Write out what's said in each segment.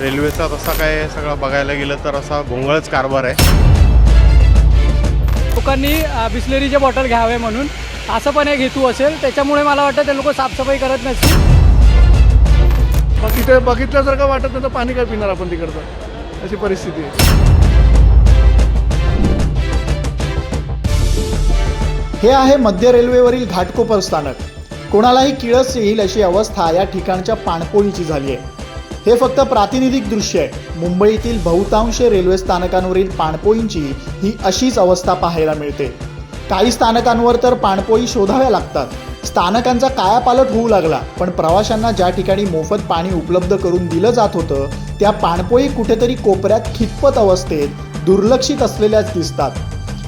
रेल्वेचा तसा काय सगळं बघायला गेलं तर असा भोंगळच कारभार आहे. लोकांनी बिस्लेरीचे बॉटल घ्यावे म्हणून. असं पण एक हेतू असेल. त्याच्यामुळे मला वाटतं ते लोक साफसफाई करत नसतील. तिथे बघितल्यासारखं वाटत नाही तर पाणी काय पिणार आपण तिकडचं? अशी परिस्थिती आहे. हे आहे मध्य रेल्वेवरील घाटकोपर स्थानक. कोणालाही किळस येईल अशी अवस्था या ठिकाणच्या पाणपोळीची झाली आहे. हे फक्त प्रातिनिधिक दृश्य आहे. मुंबईतील बहुतांश रेल्वे स्थानकांवरील पाणपोळींची ही अशीच अवस्था पाहायला मिळते. काही स्थानकांवर तर पाणपोळी शोधाव्या लागतात. स्थानकांचा कायापालट होऊ लागला पण प्रवाशांना ज्या ठिकाणी मोफत पाणी उपलब्ध करून दिलं जात होतं त्या पाणपोळी कुठेतरी कोपऱ्यात खितपत अवस्थेत दुर्लक्षित असलेल्याच दिसतात.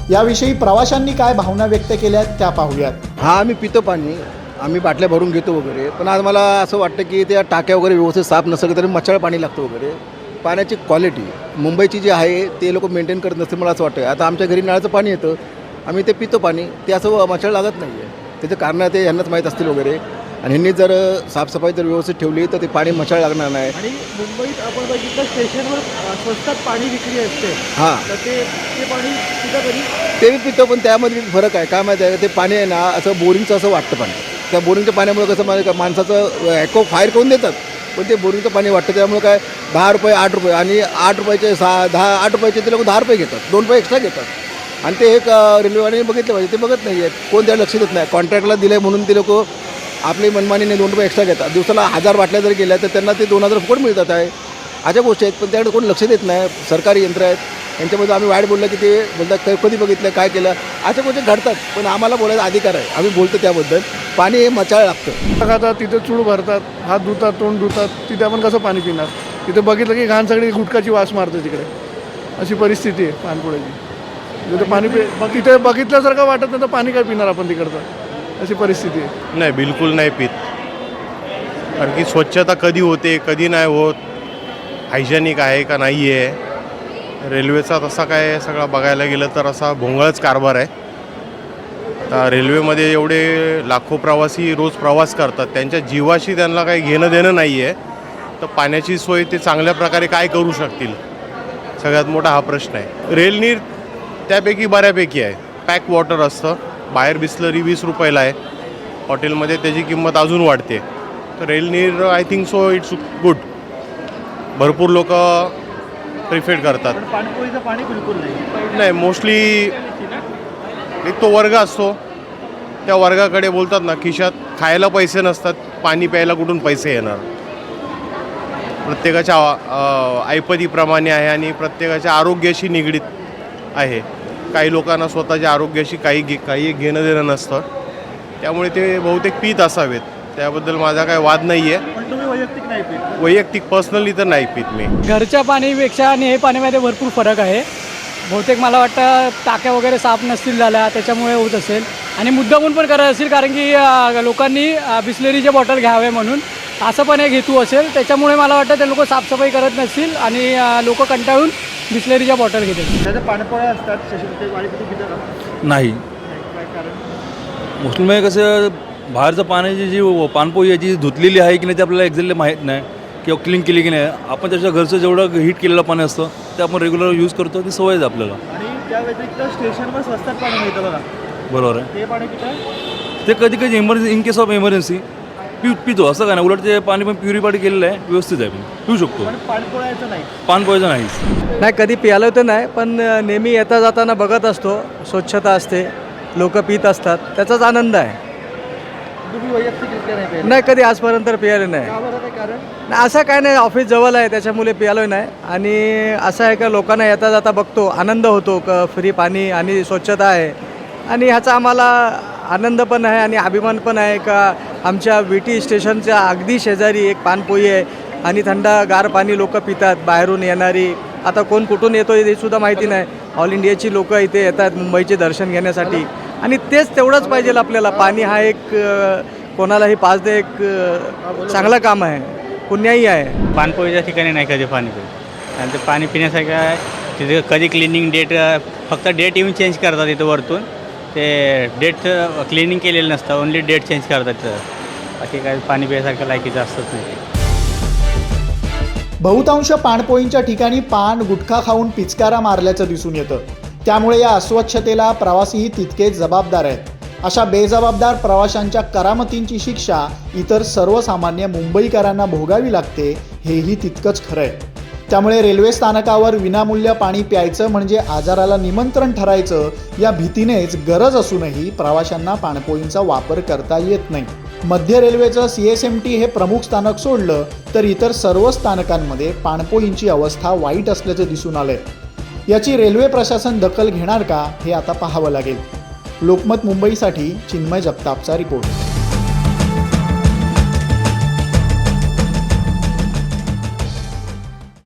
याविषयी प्रवाशांनी काय भावना व्यक्त केल्या आहेत त्या पाहूयात. हा आम्ही पितो पाणी. आम्ही बाटल्या भरून घेतो वगैरे. पण आज मला असं वाटतं की त्या टाक्या वगैरे व्यवस्थित साफ नसलं तरी मच्छर पाणी लागतं वगैरे. पाण्याची क्वालिटी मुंबईची जी आहे ते लोक मेंटेन करत नसते मला असं वाटतं आता आमच्या घरी नळाचं पाणी येतं आम्ही ते पितो पाणी ते असं मच्छर लागत नाही आहे त्याचं कारणं ते यांनाच माहीत असतील वगैरे. आणि ह्यांनी जर साफसफाई जर व्यवस्थित ठेवली तर ते पाणी मच्छर लागणार नाही. आणि मुंबईत आपण बघितलं स्टेशनवर स्वस्तात पाणी विक्री असते. हां. तर ते ते पाणी तिथं कधी? ते पितो पण त्यामध्ये फरक आहे. काय माहिती आहे ते पाणी आहे ना असं बोरिंगचं असं वाटतं पाणी. त्या बोरिंगच्या पाण्यामुळे कसं माणसाचं ॲको फायर करून देतात. पण ते बोरिंगचं पाणी वाटतं त्यामुळे काय? दहा रुपये आठ रुपये आणि आठ रुपयाचे सहा दहा आठ रुपयाचे ते लोक दहा रुपये घेतात. दोन रुपये एक्स्ट्रा घेतात. आणि ते एक अं, रेल्वेवाल्याने बघितलं पाहिजे. ते बघत नाही आहेत कोण त्याला लक्ष देत नाही. कॉन्ट्रॅक्टला दिलं आहे म्हणून ते लोक आपली मनमानीने दोन रुपये एक्स्ट्रा घेतात. दिवसाला हजार वाटल्या जर गेल्या तर त्यांना ते दोन हजार फुकट मिळतात आहे. अशा गोष्टी आहेत. पण त्याकडे कोण लक्ष देत नाही. सरकारी यंत्र आहेत. यांच्यामध्ये आम्ही वाईट बोललं की ते बोलतात "क- कधी बघितलं काय केलं? अशा गोष्टी घडतात पण आम्हाला बोलायचा अधिकार आहे. आम्ही बोलतो त्याबद्दल. पाणी हे मचाळ लागतं. खातात तिथे चूळ भरतात हात धुतात तोंड धुतात तिथे आपण कसं पाणी पिणार? तिथे बघितलं की घाण सगळी गुटखाची वास मारते तिकडे. अशी परिस्थिती आहे पाणपोळ्याची तिथे पाणी पि तिथे बघितल्यासारखं वाटत नाही तर पाणी काय पिणार आपण तिकडचं? अशी परिस्थिती आहे. नाही बिलकुल नाही पित. कारण की स्वच्छता कधी होते कधी नाही होत हायजेनिक आहे का नाही आहे रेल्वेचा तसा काय सगळं बघायला गेलं तर असा भोंगळच कारभार आहे. तर रेल्वेमध्ये एवढे लाखो प्रवासी रोज प्रवास करतात. त्यांच्या जीवाशी त्यांना काही घेणं देणं नाही आहे तर पाण्याची सोय ते चांगल्या प्रकारे काय करू शकतील? सगळ्यात मोठा हा प्रश्न आहे. रेलनीर त्यापैकी बऱ्यापैकी आहे. पॅक वॉटर असतं. बाहेर बिस्लरी वीस रुपयाला आहे. हॉटेलमध्ये त्याची किंमत अजून वाढते. तर Rail Neer I think so it's good भरपूर लोक प्रिफेड करतात. पाणी बिलकुल नाही. नाही मोस्टली एक तो वर्ग असतो. त्या वर्गाकडे बोलतात ना खिशात खायला पैसे नसतात पाणी प्यायला कुठून पैसे येणार? प्रत्येकाच्या ऐपतीप्रमाणे आहे आणि प्रत्येकाच्या आरोग्याशी निगडीत आहे. काही लोकांना स्वतःच्या आरोग्याशी काही घे काही घेणं देणं नसतं. त्यामुळे ते बहुतेक पित असावेत. त्याबद्दल माझा काही वाद नाही आहे पण तुम्ही वैयक्तिक नाही पित. वैयक्तिक पर्सनली तर नाही पित मी. घरच्या पाणीपेक्षा आणि हे पाण्यामध्ये भरपूर फरक आहे. बहुतेक मला वाटतं टाक्या वगैरे साफ नसतील झाल्या त्याच्यामुळे होत असेल. आणि मुद्दामून पण करत असेल कारण की अ, लोकांनी बिस्लेरीचे बॉटल घ्यावे म्हणून. असं पण एक हेतू असेल. त्याच्यामुळे मला वाटतं ते लोक साफसफाई करत नसतील आणि लोक कंटाळून बिस्लेरीच्या बॉटल घेतील. त्याच्या पाणपोळ्या असतात का? नाही. काय कारण? मोस्टली म्हणजे कसं बाहेरचं पाण्याची जी व- पाणपोई आहे जी धुतलेली आहे की नाही ते आपल्याला एक्झॅक्टली माहीत नाही किंवा क्लीन केली की नाही. आपण त्याच्या घरचं जेवढं हीट केलेलं पाणी असतं ते आपण रेग्युलर यूज करतो ती सवय आहे आपल्याला. आणि त्या व्यतिरिक्त स्टेशनवर स्वस्तात पाणी मिळतं बघा. बरोबर आहे. ते पाणी ते कधी कधी emergency in case of emergency पि पितो. असं काय नाही? उलट ते पाणी पण प्युरिफाईड केलेलं आहे व्यवस्थित आहे. पण पिऊ शकतो. पण पाणपोळ्याचं नाही. नाहीच नाही. कधी प्यालं तर नाही पण नेहमी येता जाताना बघत असतो. स्वच्छता असते. लोक पित असतात. त्याचाच आनंद आहे. तुम्ही वैयक्तिकरित्या नाही कधी आजपर्यंत पियालं नाही. का बरं काय कारण? नाही असं काय नाही ऑफिस जवळ आहे त्याच्यामुळे पियालो नाही. आणि असं आहे का लोकांना येता जाता बघतो आनंद होतो क फ्री पाणी आणि स्वच्छता आहे. आणि ह्याचा आम्हाला आनंद पण आहे आणि अभिमान पण आहे का आमच्या वी टी स्टेशनच्या अगदी शेजारी एक पानपोई आहे आणि थंड गार पाणी लोक पितात बाहेरून येणारी. आता कोण कुठून येतो हे सुद्धा माहिती नाही. ऑल इंडियाची लोक इथे येतात मुंबईचे दर्शन घेण्यासाठी. आणि तेच तेवढंच पाहिजे आपल्याला. पाणी हा एक कोणालाही पाच दे एक चांगलं काम आहे. पुण्याही आहे. पाणपोईच्या ठिकाणी नाही कधी पाणी पित. आणि ते पाणी पिण्यासारखं आहे. तिथे कधी क्लिनिंग डेट फक्त डेट येऊन चेंज करतात इथं वरतून. ते डेट क्लिनिंग केलेलं नसतं. ओन्ली डेट चेंज करतात तिथं. बाकी काय पाणी पिण्यासारखं लायकीचं असतंच नाही. बहुतांश पाणपोईंच्या ठिकाणी पान गुटखा खाऊन पिचकारा मारल्याचं दिसून येतं. त्यामुळे या अस्वच्छतेला प्रवासीही तितकेच जबाबदार आहेत. अशा बेजबाबदार प्रवाशांच्या करामतींची शिक्षा इतर सर्वसामान्य मुंबईकरांना भोगावी लागते हेही तितकंच खरं आहे. त्यामुळे रेल्वे स्थानकावर विनामूल्य पाणी प्यायचं म्हणजे आजाराला निमंत्रण ठरायचं या भीतीनेच गरज असूनही प्रवाशांना पाणपोईंचा वापर करता येत नाही. मध्य रेल्वेचं सी एस एम टी हे प्रमुख स्थानक सोडलं तर इतर सर्व स्थानकांमध्ये पाणपोईंची अवस्था वाईट असल्याचं दिसून आलंय. याची रेल्वे प्रशासन दखल घेणार का हे आता पाहावं लागेल. लोकमत मुंबईसाठी चिन्मय जगतापचा रिपोर्ट.